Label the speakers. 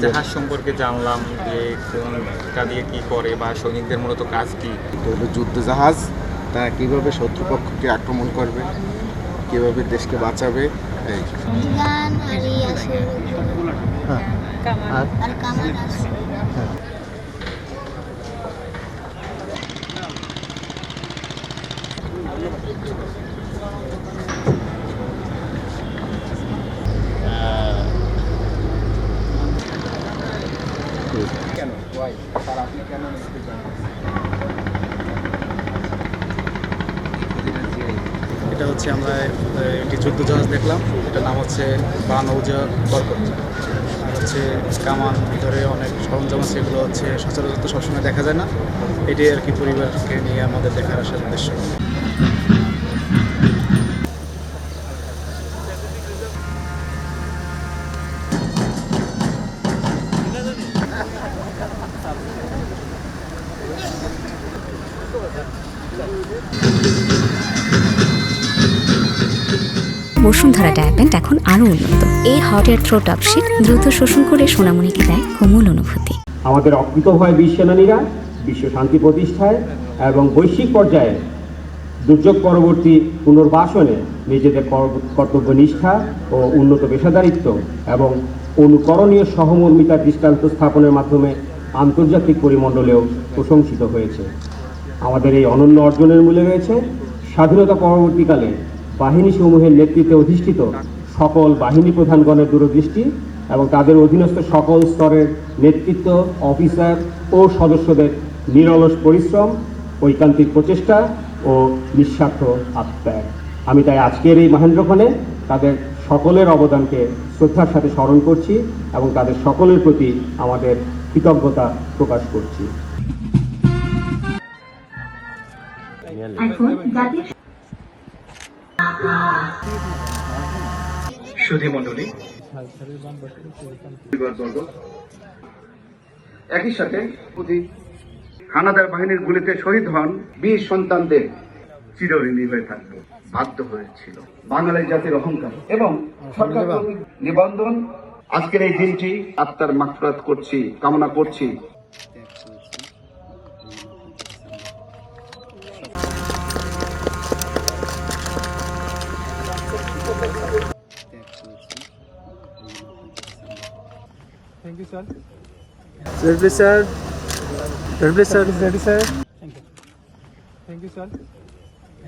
Speaker 1: জাহাজ সম্পর্কে জানলাম যে কোনটা দিয়ে কী করে বা সৈনিকদের মূলত কাজ কী?
Speaker 2: যুদ্ধ জাহাজ। তারা কীভাবে শত্রুপক্ষকে আক্রমণ করবে কীভাবে দেশকে বাঁচাবে এই।
Speaker 3: গান হ্যাঁ।
Speaker 4: আর?
Speaker 3: আর কামান হ্যাঁ। আছে
Speaker 2: কেন আপনি কেন
Speaker 4: এটা হচ্ছে আমরা একটি যুদ্ধ জাহাজ দেখলাম। এটার নাম হচ্ছে বানৌজা বরকত আর হচ্ছে কামান ভিতরে অনেক সরঞ্জাম আছে, এগুলো হচ্ছে সচরাচর তো সবসময় দেখা যায় না। এটি আর কি পরিবারকে নিয়ে আমাদের দেখার আসার উদ্দেশ্য।
Speaker 5: বসুন্ধরা ডায়াপেন্ট এখন আরও উন্নত। এই হট এয়ার থ্রো টপশিট দ্রুত শোষণ করে সোনামণিকে দেয় কোমল অনুভূতি।
Speaker 6: আমাদের অকৃতভয় বীর সেনানীরা বিশ্ব শান্তি প্রতিষ্ঠায় এবং বৈশ্বিক পর্যায়ে দুর্যোগ পরবর্তী পুনর্বাসনে নিজেদের কর- কর্তব্য নিষ্ঠা ও উন্নত পেশাদারিত্ব এবং অনুকরণীয় সহমর্মিতা দৃষ্টান্ত স্থাপনের মাধ্যমে আন্তর্জাতিক পরিমণ্ডলেও প্রশংসিত হয়েছে। আমাদের এই অনন্য অর্জনের মূলে রয়েছে স্বাধীনতা পরবর্তীকালে বাহিনী সমূহের নেতৃত্বে অধিষ্ঠিত সকল বাহিনী প্রধানগণের দূরদৃষ্টি এবং তাদের অধীনস্থ সকল স্তরের নেতৃত্ব, অফিসার ও সদস্যদের নিরলস পরিশ্রম, ঐকান্তিক প্রচেষ্টা ও নিঃস্বার্থ আত্মাগ আমি তাই আজকের এই মহেন্দ্রক্ষণে তাদের সকলের অবদানকে শ্রদ্ধার সাথে স্মরণ করছি এবং তাদের সকলের প্রতি আমাদের কৃতজ্ঞতা প্রকাশ করছি।
Speaker 7: একই সাথে হানাদার বাহিনীর গুলিতে শহীদ হন বীর সন্তানদের। চিরঋণী হয়ে থাকব বাধ্য হয়েছিল। বাঙালি জাতির অহংকার এবং সরকার নিবন্ধন। আজকের এই দিনটি আত্মার মাফরাত করছি, কামনা করছি।
Speaker 4: Thank you, sir. Sir, please, sir. Sir, please, sir. Ready, sir. Thank you. Thank you, sir.